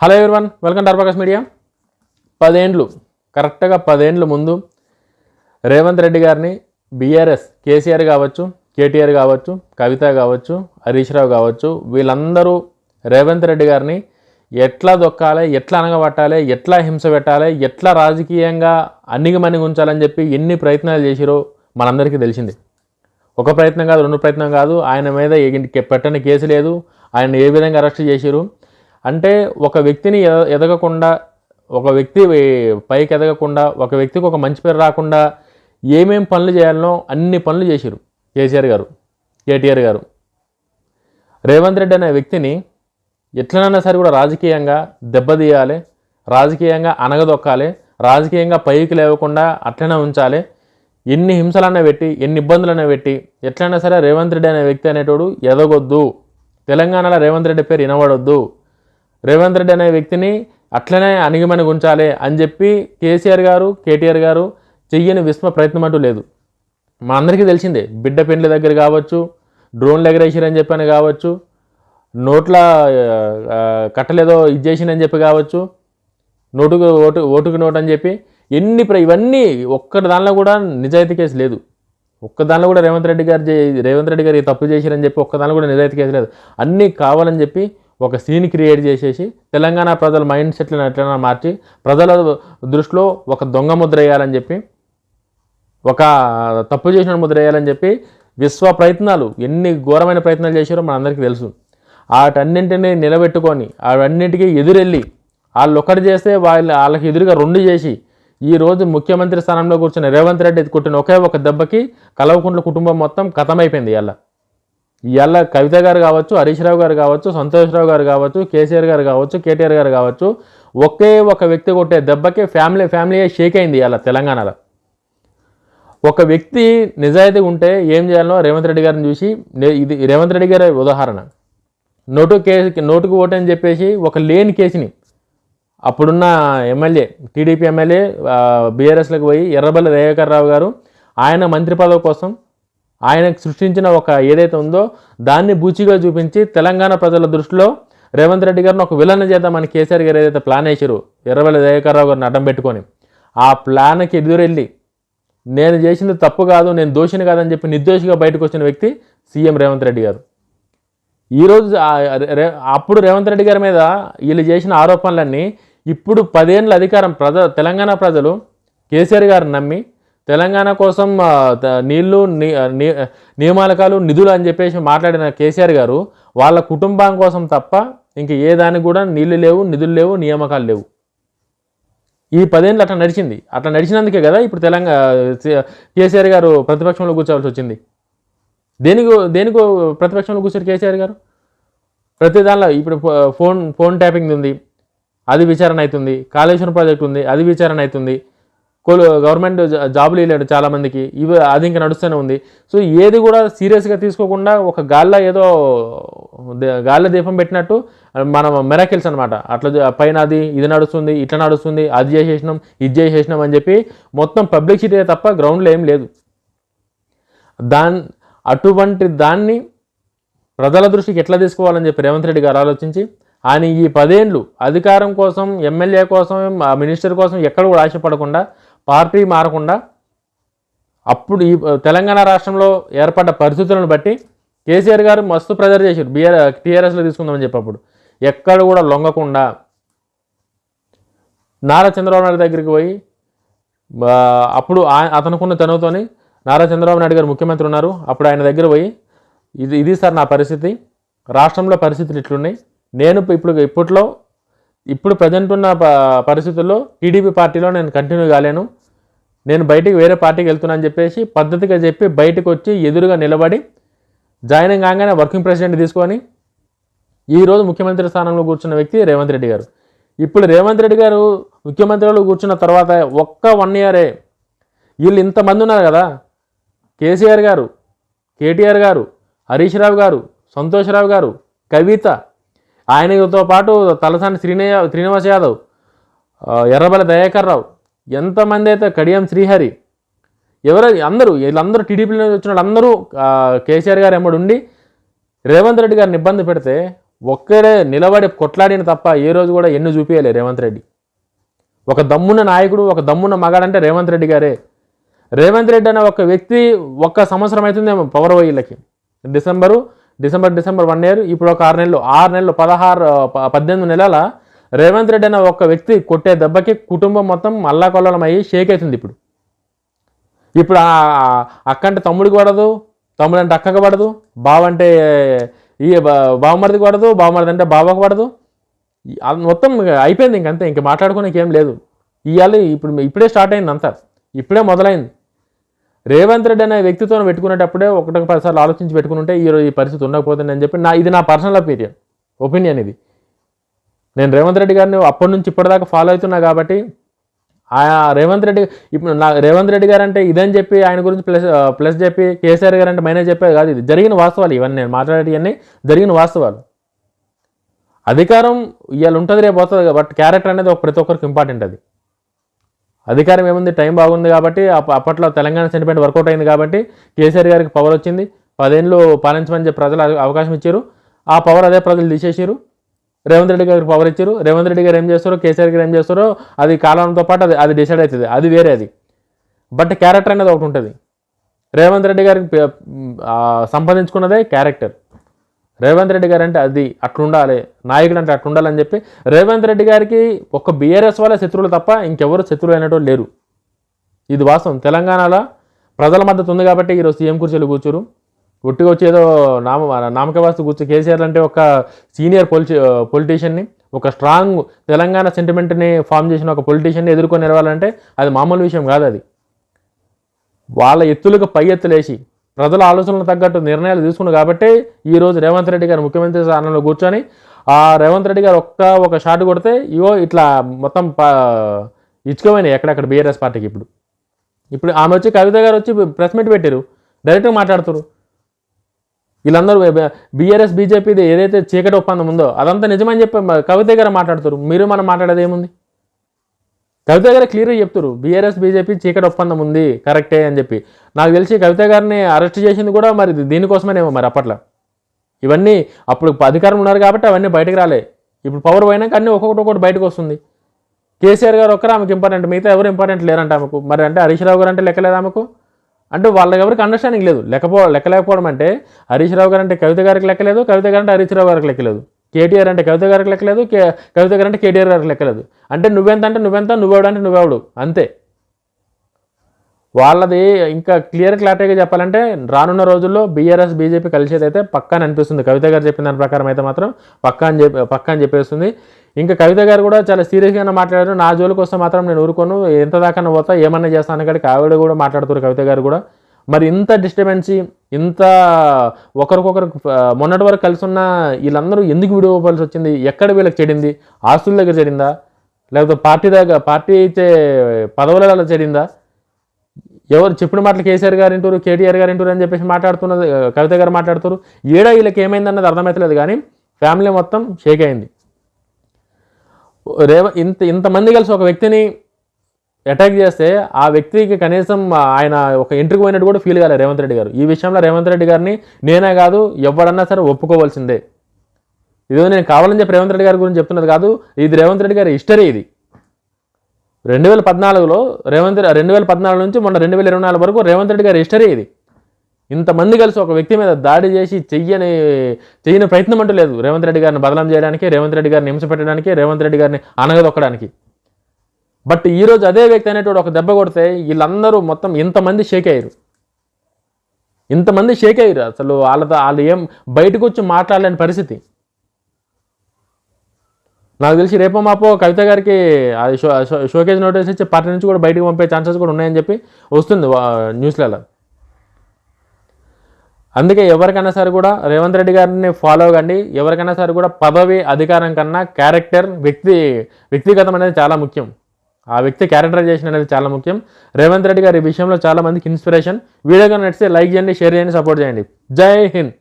Hello everyone welcome to అర్బకస్ media పదేండ్లు కరెక్ట్గా పదేండ్ల ముందు రేవంత్ రెడ్డి గారిని బీఆర్ఎస్ కేసీఆర్ కావచ్చు కేటీఆర్ కావచ్చు కవిత కావచ్చు హరీష్ రావు కావచ్చు వీళ్ళందరూ రేవంత్ రెడ్డి గారిని ఎట్లా దొక్కాలి ఎట్లా అనగబట్టాలి ఎట్లా హింస పెట్టాలి ఎట్లా రాజకీయంగా అన్నిగమనిగి ఉంచాలని చెప్పి ఎన్ని ప్రయత్నాలు చేసిరో మనందరికీ తెలిసింది. ఒక ప్రయత్నం కాదు రెండు ప్రయత్నం కాదు ఆయన మీద పెట్టని కేసు లేదు ఆయన ఏ విధంగా అరెస్ట్ చేసిరు అంటే ఒక వ్యక్తిని ఎద- ఎదగకుండా ఒక వ్యక్తి పైకి ఎదగకుండా ఒక వ్యక్తికి ఒక మంచి పేరు రాకుండా ఏమేం పనులు చేయాలనో అన్ని పనులు చేశారు కేసీఆర్ గారు కేటీఆర్ గారు. రేవంత్ రెడ్డి అనే వ్యక్తిని ఎట్లనైనా సరే కూడా రాజకీయంగా దెబ్బతీయాలి రాజకీయంగా అనగదొక్కాలి రాజకీయంగా పైకి లేవకుండా అట్లనే ఉంచాలి. ఎన్ని హింసలన్నా పెట్టి ఎన్ని ఇబ్బందులన్నా పెట్టి ఎట్లయినా సరే రేవంత్ రెడ్డి అనే వ్యక్తి అనేటోడు ఎదగొద్దు. తెలంగాణలో రేవంత్ రెడ్డి పేరు వినబడొద్దు. రేవంత్ రెడ్డి అనే వ్యక్తిని అట్లనే అణిగిమణిగి ఉంచాలి అని చెప్పి కేసీఆర్ గారు కేటీఆర్ గారు చెయ్యని విస్మ ప్రయత్నం అంటూ లేదు. మా అందరికీ తెలిసిందే బిడ్డ పెండ్ల దగ్గర కావచ్చు డ్రోన్లు ఎగరేసిరని చెప్పని కావచ్చు నోట్ల కట్టలేదో ఇది చేసిందని చెప్పి కావచ్చు నోటుకు ఓటు ఓటుకు నోటు అని చెప్పి ఎన్ని ప్ర ఇవన్నీ ఒక్క దానిలో కూడా నిజాయితీ కేసు లేదు. ఒక్క దానిలో కూడా రేవంత్ రెడ్డి గారు రేవంత్ రెడ్డి గారు ఈ తప్పు చేసిరని చెప్పి ఒక్క దానిలో కూడా నిజాయితీ కేసు లేదు. అన్నీ కావాలని చెప్పి ఒక సీన్ క్రియేట్ చేసేసి తెలంగాణ ప్రజల మైండ్ సెట్లను ఎట్లైనా మార్చి ప్రజల దృష్టిలో ఒక దొంగ ముద్ర వేయాలని చెప్పి ఒక తప్పు చేసిన ముద్ర వేయాలని చెప్పి విశ్వ ప్రయత్నాలు ఎన్ని ఘోరమైన ప్రయత్నాలు చేశారో మనందరికీ తెలుసు. వాటన్నింటినీ నిలబెట్టుకొని అవన్నిటికీ ఎదురెళ్ళి వాళ్ళు ఒకటి చేస్తే వాళ్ళ వాళ్ళకి ఎదురుగా రెండు చేసి ఈరోజు ముఖ్యమంత్రి స్థానంలో కూర్చున్న రేవంత్ రెడ్డి కొట్టిన ఒకే ఒక దెబ్బకి కలవకుంట్ల కుటుంబం మొత్తం కథమైపోయింది ఇవాళ. ఇవాళ కవిత గారు కావచ్చు హరీష్ రావు గారు కావచ్చు సంతోష్రావు గారు కావచ్చు కేసీఆర్ గారు కావచ్చు కేటీఆర్ గారు కావచ్చు ఒకే ఒక వ్యక్తి కొట్టే దెబ్బకి ఫ్యామిలీ ఫ్యామిలీ షేక్ అయింది ఇవాళ తెలంగాణలో. ఒక వ్యక్తి నిజాయితీ ఉంటే ఏం చేయాలో రేవంత్ రెడ్డి గారిని చూసి ఇది రేవంత్ రెడ్డి గారి ఉదాహరణ. నోటు కేసు నోటుకు ఓటని అని చెప్పేసి ఒక లేని కేసుని అప్పుడున్న ఎమ్మెల్యే టీడీపీ ఎమ్మెల్యే బీఆర్ఎస్లకు పోయి ఎర్రబల్లి దయాకర్ రావు గారు ఆయన మంత్రి పదవి కోసం ఆయన సృష్టించిన ఒక ఏదైతే ఉందో దాన్ని బూచిగా చూపించి తెలంగాణ ప్రజల దృష్టిలో రేవంత్ రెడ్డి గారిని ఒక విలన్ చేద్దామని కేసీఆర్ గారు ఏదైతే ప్లాన్ వేసారు ఎర్రవల్ల దయాకారావు గారిని అడ్డం పెట్టుకొని ఆ ప్లాన్కి ఎదురెళ్ళి నేను చేసింది తప్పు కాదు నేను దోషిని కాదని చెప్పి నిర్దోషిగా బయటకు వచ్చిన వ్యక్తి సీఎం రేవంత్ రెడ్డి గారు. ఈరోజు అప్పుడు రేవంత్ రెడ్డి గారి మీద వీళ్ళు చేసిన ఆరోపణలన్నీ ఇప్పుడు పదేళ్ళ అధికారం ప్రజ తెలంగాణ ప్రజలు కేసీఆర్ గారిని నమ్మి తెలంగాణ కోసం నీళ్ళు ని- నిధులు అని చెప్పేసి మాట్లాడిన కేసీఆర్ గారు వాళ్ళ కుటుంబం కోసం తప్ప ఇంక ఏ దానికి కూడా నీళ్ళు లేవు నిధులు లేవు నియామకాలు లేవు. ఈ పదేళ్ళు అట్లా నడిచింది. అట్లా నడిచినందుకే కదా ఇప్పుడు తెలంగాణ కేసీఆర్ గారు ప్రతిపక్షంలో కూర్చోవాల్సి వచ్చింది. దేనికో దేనికో ప్రతిపక్షంలో కూర్చోరు కేసీఆర్ గారు? ప్రతి దానిలో ఇప్పుడు ఫోన్ ఫోన్ ట్యాపింగ్ ఉంది అది విచారణ అవుతుంది కాళేశ్వరం ప్రాజెక్ట్ ఉంది అది విచారణ అవుతుంది. కోలు గవర్నమెంట్ జాబులు ఇవ్వలేడు చాలామందికి ఇవి అది ఇంకా నడుస్తూనే ఉంది. సో ఏది కూడా సీరియస్గా తీసుకోకుండా ఒక గాల్లో ఏదో గాల్లో దీపం పెట్టినట్టు మనం మెరాకిల్స్ అనమాట అట్లా పైన అది ఇది నడుస్తుంది ఇట్లా నడుస్తుంది అది చేసేసినాం ఇది చేసేసినాం అని చెప్పి మొత్తం పబ్లిసిటీ తప్ప గ్రౌండ్లో ఏం లేదు. దాన్ అటువంటి దాన్ని ప్రజల దృష్టికి ఎట్లా తీసుకోవాలని చెప్పి రేవంత్ రెడ్డి గారు ఆలోచించి ఆయన ఈ పదేండ్లు అధికారం కోసం ఎమ్మెల్యే కోసం మినిస్టర్ కోసం ఎక్కడ కూడా ఆశపడకుండా పార్టీ మారకుండా అప్పుడు ఈ తెలంగాణ రాష్ట్రంలో ఏర్పడ్డ పరిస్థితులను బట్టి కేసీఆర్ గారు మస్తు ప్రెజర్ చేశారు. బీఆర్ టీఆర్ఎస్లో తీసుకుందామని చెప్పప్పుడు ఎక్కడ కూడా లొంగకుండా నారా చంద్రబాబు నాయుడు దగ్గరికి పోయి అప్పుడు అతనుకున్న తనువుతోని నారా చంద్రబాబు నాయుడు గారు ముఖ్యమంత్రి ఉన్నారు. అప్పుడు ఆయన దగ్గర పోయి ఇది ఇది సార్ నా పరిస్థితి. రాష్ట్రంలో పరిస్థితులు ఇట్లున్నాయి. నేను ఇప్పుడు ఇప్పట్లో ఇప్పుడు ప్రజెంట్ ఉన్న పరిస్థితుల్లో టీడీపీ పార్టీలో నేను కంటిన్యూ కాలేను. నేను బయటికి వేరే పార్టీకి వెళ్తున్నా అని చెప్పేసి పద్ధతిగా చెప్పి బయటకు వచ్చి ఎదురుగా నిలబడి జాయిన్ కాగానే వర్కింగ్ ప్రెసిడెంట్ తీసుకొని ఈరోజు ముఖ్యమంత్రి స్థానంలో కూర్చున్న వ్యక్తి రేవంత్ రెడ్డి గారు. ఇప్పుడు రేవంత్ రెడ్డి గారు ముఖ్యమంత్రిలో కూర్చున్న తర్వాత ఒక్క వన్ ఇయరే వీళ్ళు ఇంతమంది ఉన్నారు కదా. కేసీఆర్ గారు కేటీఆర్ గారు హరీష్ రావు గారు సంతోష్ రావు గారు కవిత ఆయనతో పాటు తలసాని శ్రీనయ శ్రీనివాస్ యాదవ్ ఎర్రబల దయాకర్ రావు ఎంతమంది అయితే కడియం శ్రీహరి ఎవరు అందరూ వీళ్ళందరూ టీడీపీలో వచ్చిన వాళ్ళందరూ కేసీఆర్ గారు ఎమ్మడి ఉండి రేవంత్ రెడ్డి గారిని ఇబ్బంది పెడితే ఒక్కడే నిలబడి కొట్లాడిన తప్ప ఏ రోజు కూడా ఎన్ని చూపించలే రేవంత్ రెడ్డి. ఒక దమ్మున్న నాయకుడు ఒక దమ్మున్న మగాడంటే రేవంత్ రెడ్డి గారే. రేవంత్ రెడ్డి అనే ఒక వ్యక్తి ఒక్క సంవత్సరం అవుతుందేమో పవర్ వీళ్ళకి. December December December one year ఇప్పుడు ఒక ఆరు నెలలు ఆరు నెలలు పదహారు ప- పద్దెనిమిది నెలల రేవంత్ రెడ్డి అనే ఒక వ్యక్తి కొట్టే దెబ్బకి కుటుంబం మొత్తం అల్లాకొల్లం అయ్యి షేక్ అవుతుంది ఇప్పుడు. ఇప్పుడు అక్క అంటే తమ్ముడికి పడదు తమ్ముడు అంటే అక్కకు పడదు బావ అంటే ఈ బావమరిది బావమరిదికి పడదు బావమరిది అంటే బావకు పడదు. అది మొత్తం అయిపోయింది ఇంకంతే ఇంక మాట్లాడుకోనికి ఏం లేదు. ఇవాళ ఇప్పుడు ఇప్పుడే స్టార్ట్ అయింది అంతా ఇప్పుడే మొదలైంది. రేవంత్ రెడ్డి అనే వ్యక్తితో పెట్టుకునేటప్పుడే ఒకటికి పదిసార్లు ఆలోచించి పెట్టుకుంటే ఈ ఈ పరిస్థితి ఉండకపోతుంది అని చెప్పి నా ఇది నా పర్సనల్ ఒపీనియన్ ఒపీనియన్ ఇది. నేను రేవంత్ రెడ్డి గారిని అప్పటి నుంచి ఇప్పటిదాకా ఫాలో అవుతున్నా కాబట్టి ఆయా రేవంత్ రెడ్డి ఇప్పుడు నా రేవంత్ రెడ్డి గారు అంటే ఇదని చెప్పి ఆయన గురించి ప్లస్ ప్లస్ చెప్పి కేసీఆర్ గారు అంటే మైనస్ చెప్పేది కాదు ఇది. జరిగిన వాస్తవాలు ఇవన్నీ. నేను మాట్లాడేవన్నీ జరిగిన వాస్తవాలు. అధికారం ఇవాళ ఉంటుంది రేపు వస్తుంది బట్ క్యారెక్టర్ అనేది ఒక ప్రతి ఒక్కరికి ఇంపార్టెంట్ అది. అధికారం ఏముంది? టైం బాగుంది కాబట్టి అప్ప- అప్పట్లో తెలంగాణ సెంటిమెంట్ వర్కౌట్ అయింది కాబట్టి కేసీఆర్ గారికి పవర్ వచ్చింది. పదేళ్ళు పాలించమని చెప్పి ప్రజలు అవకాశం ఇచ్చారు. ఆ పవర్ అదే ప్రజలు తీసేసారు రేవంత్ రెడ్డి గారికి పవర్ ఇచ్చారు. రేవంత్ రెడ్డి గారు ఏం చేస్తారో కేసీఆర్ గారు ఏం చేస్తారో అది కాలంతో పాటు అది అది డిసైడ్ అవుతుంది. అది వేరే అది. బట్ క్యారెక్టర్ అనేది ఒకటి ఉంటుంది. రేవంత్ రెడ్డి గారికి సంపాదించుకున్నదే క్యారెక్టర్ రేవంత్ రెడ్డి గారు అంటే అది అట్లుండాలి. నాయకుడు అంటే అట్లుండాలని చెప్పి రేవంత్ రెడ్డి గారికి ఒక్క బీఆర్ఎస్ వాళ్ళ శత్రువులు తప్ప ఇంకెవరు శత్రువులు అయినట్టు లేరు. ఇది వాస్తవం. తెలంగాణలో ప్రజల మద్దతు ఉంది కాబట్టి ఈరోజు సీఎం కుర్చీలు కూర్చోరు. ఒట్టిగా వచ్చి ఏదో నామ నామకవాస్తు కూర్చో కేసీఆర్ అంటే ఒక సీనియర్ పొలిటి పొలిటీషియన్ని ఒక స్ట్రాంగ్ తెలంగాణ సెంటిమెంట్ని ఫామ్ చేసిన ఒక పొలిటీషియన్ని ఎదుర్కొని నిలవాలంటే అది మామూలు విషయం కాదు అది. వాళ్ళ ఎత్తులకు పై ఎత్తులేసి ప్రజల ఆలోచనలకు తగ్గట్టు నిర్ణయాలు తీసుకున్నారు కాబట్టి ఈ రోజు రేవంత్ రెడ్డి గారు ముఖ్యమంత్రి స్థానంలో కూర్చొని ఆ రేవంత్ రెడ్డి గారు ఒక్క ఒక షాట్ కొడితే ఇవో ఇట్లా మొత్తం ప- ఇచ్చుకోమైనాయి ఎక్కడెక్కడ బీఆర్ఎస్ పార్టీకి ఇప్పుడు. ఇప్పుడు ఆమె వచ్చి కవిత గారు వచ్చి ప్రెస్ మీట్ పెట్టారు డైరెక్ట్గా మాట్లాడుతారు వీళ్ళందరూ బీఆర్ఎస్ బీజేపీది ఏదైతే చీకటి ఒప్పందం ఉందో అదంతా నిజమని చెప్పి కవిత గారు మాట్లాడుతారు. మీరు మనం మాట్లాడేది ఏముంది? కవిత గారు క్లియర్గా చెప్తారు. బీఆర్ఎస్ బీజేపీ చీకటి ఒప్పందం ఉంది కరెక్టే అని చెప్పి. నాకు తెలిసి కవిత గారిని అరెస్ట్ చేసింది కూడా మరి దీనికోసమేనేమో మరి అప్పట్లో. ఇవన్నీ అప్పుడు అధికారం ఉన్నారు కాబట్టి అవన్నీ బయటకు రాలే. ఇప్పుడు పవర్ పోయినాక అన్నీ ఒక్కొక్కటి ఒక్కొక్కటి బయటకు వస్తుంది. కేసీఆర్ గారు ఒక్కరు ఆమెకు ఇంపార్టెంట్ మిగతా ఎవరు ఇంపార్టెంట్ లేరంట ఆమెకు. మరి అంటే హరీష్ రావు గారు అంటే లెక్కలేదు ఆమెకు? అంటే వాళ్ళ ఎవరికి అండర్స్టాండింగ్ లేదు. లెక్కపో లెక్కలేకపోవడం అంటే హరీష్ రావు గారు అంటే కవిత గారికి లెక్కలేదు కవిత గారు అంటే హరీష్ రావు గారికి లెక్కలేదు కేటీఆర్ అంటే కవిత గారికి లెక్కలేదు కే కవిత గారు అంటే కేటీఆర్ గారికి లెక్కలేదు అంటే నువ్వెంత అంటే నువ్వెంత నువ్వెవడు అంటే నువ్వెవడు అంతే. వాళ్ళది ఇంకా క్లియర్ క్లారిటీగా చెప్పాలంటే రానున్న రోజుల్లో బీఆర్ఎస్ బీజేపీ కలిసేది అయితే పక్కా అనిపిస్తుంది. కవిత గారు చెప్పిన దాని ప్రకారం అయితే మాత్రం పక్కా అని చెప్పి పక్కా అని చెప్పేస్తుంది. ఇంకా కవిత గారు కూడా చాలా సీరియస్గానే మాట్లాడారు. నా జోలికి వస్తే మాత్రం నేను ఊరుకోను. ఎంత దాకా పోతా ఏమన్నా చేస్తాను కాడికి ఆవిడ కూడా మాట్లాడుతారు కవిత గారు కూడా. మరి ఇంత డిస్టర్బెన్సీ ఇంత ఒకరికొకరు మొన్నటి వరకు కలిసి ఉన్న వీళ్ళందరూ ఎందుకు విడిపోవాల్సి వచ్చింది? ఎక్కడ వీళ్ళకి చెడింది? ఆస్తుల దగ్గర చెడిందా? లేకపోతే పార్టీ దగ్గర పార్టీ ఇచ్చే పదవులలో చెడిందా? ఎవరు చెప్పిన మాటలు కేసీఆర్ గారు వింటారు కేటీఆర్ గారు ఇంటారు అని చెప్పేసి మాట్లాడుతున్నది కవిత గారు మాట్లాడుతారు ఏడా వీళ్ళకి ఏమైందన్నది అర్థమవుతలేదు కానీ ఫ్యామిలీ మొత్తం షేక్ అయింది. రేవ ఇంత ఇంతమంది కలిసి ఒక వ్యక్తిని అటాక్ చేస్తే ఆ వ్యక్తికి కనీసం ఆయన ఒక ఎంట్రీకి పోయినట్టు కూడా ఫీల్ కాలేదు రేవంత్ రెడ్డి గారు. ఈ విషయంలో రేవంత్ రెడ్డి గారిని నేనే కాదు ఎవడన్నా సరే ఒప్పుకోవాల్సిందే. ఇదో నేను కావాలని చెప్పి రేవంత్ రెడ్డి గారి గురించి చెప్తున్నది కాదు ఇది రేవంత్ రెడ్డి గారి హిస్టరీ ఇది. రెండు వేల పద్నాలుగులో రేవంత్ రెండు వేల పద్నాలుగు నుంచి మొన్న రెండు వేల ఇరవై నాలుగు వరకు రేవంత్ రెడ్డి గారి హిస్టరీ ఇది. ఇంతమంది కలిసి ఒక వ్యక్తి మీద దాడి చేసి చెయ్యని చెయ్యని ప్రయత్నం అంటూ లేదు. రేవంత్ రెడ్డి గారిని బదలం చేయడానికి రేవంత్ రెడ్డి గారిని హింస పెట్టడానికి రేవంత్ రెడ్డి గారిని అనగదొక్కడానికి. బట్ ఈరోజు అదే వ్యక్తి అనేటువంటి ఒక దెబ్బ కొడితే వీళ్ళందరూ మొత్తం ఇంతమంది షేక్ అయ్యారు. ఇంతమంది షేక్ అయ్యారు. అసలు వాళ్ళతో వాళ్ళు ఏం బయటకు వచ్చి మాట్లాడలేని పరిస్థితి. నాకు తెలిసి రేపో మాపో కవిత గారికి అది షో షోకేజ్ నోటీస్ ఇచ్చి పార్టీ నుంచి కూడా బయటకు పంపే ఛాన్సెస్ కూడా ఉన్నాయని చెప్పి వస్తుంది న్యూస్లలో. అందుకే ఎవరికైనా సరే కూడా రేవంత్ రెడ్డి గారిని ఫాలో కండి. ఎవరికైనా సరే కూడా పదవి అధికారం కన్నా క్యారెక్టర్ వ్యక్తి వ్యక్తిగతం అనేది చాలా ముఖ్యం. ఆ వ్యక్తి క్యారెక్టరైజేషన్ అనేది చాలా ముఖ్యం. రేవంత్ రెడ్డి గారి విషయంలో చాలామందికి ఇన్స్పిరేషన్ వీడియో కానీ నచ్చితే లైక్ చేయండి షేర్ చేయండి సపోర్ట్ చేయండి. జై హింద్.